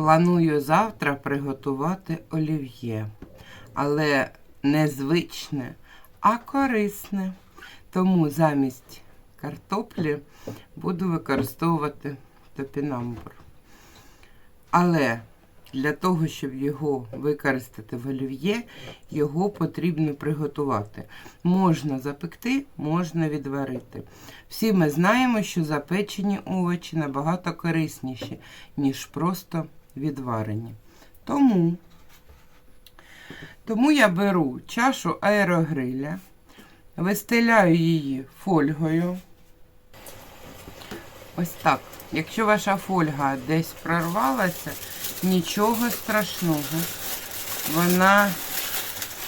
Планую завтра приготувати олів'є, але не звичне, а корисне. Тому замість картоплі буду використовувати топінамбур. Але для того, щоб його використати в олів'є, його потрібно приготувати. Можна запекти, можна відварити. Всі ми знаємо, що запечені овочі набагато корисніші, ніж просто відварені. Тому, тому я беру чашу аерогриля, вистеляю її фольгою. Ось так. Якщо ваша фольга десь прорвалася, нічого страшного. Вона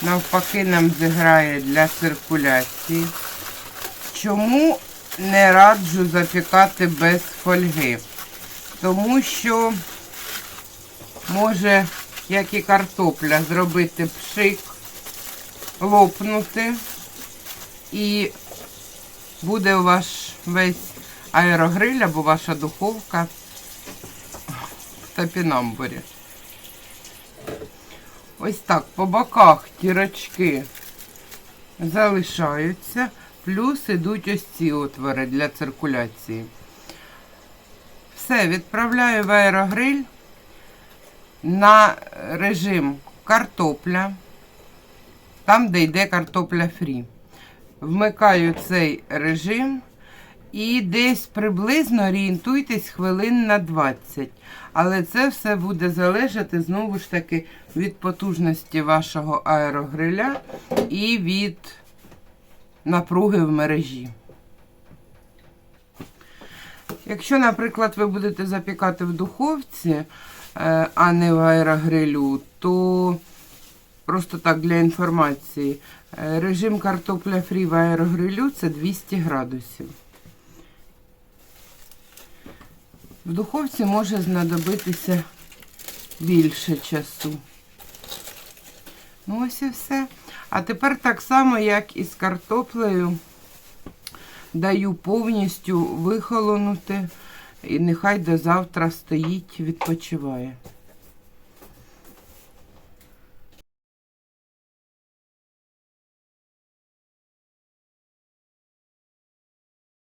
навпаки нам зіграє для циркуляції. Чому не раджу запікати без фольги? Тому що може, як і картопля, зробити пшик, лопнути, і буде ваш весь аерогриль або ваша духовка в топінамбурі. Ось так, по боках дірочки залишаються, плюс ідуть ось ці отвори для циркуляції. Все, відправляю в аерогриль на режим картопля, там, де йде картопля фрі. Вмикаю цей режим і десь приблизно орієнтуйтесь хвилин на 20. Але це все буде залежати знову ж таки від потужності вашого аерогриля і від напруги в мережі. Якщо, наприклад, ви будете запікати в духовці, е, а не в аерогрилю, то просто так для інформації, е, режим картопля фрі в аерогрилю це 200 градусів. В духовці може знадобитися більше часу. Ну, ось і все. А тепер так само, як і з картоплею, даю повністю вихолонути. І нехай до завтра стоїть, відпочиває.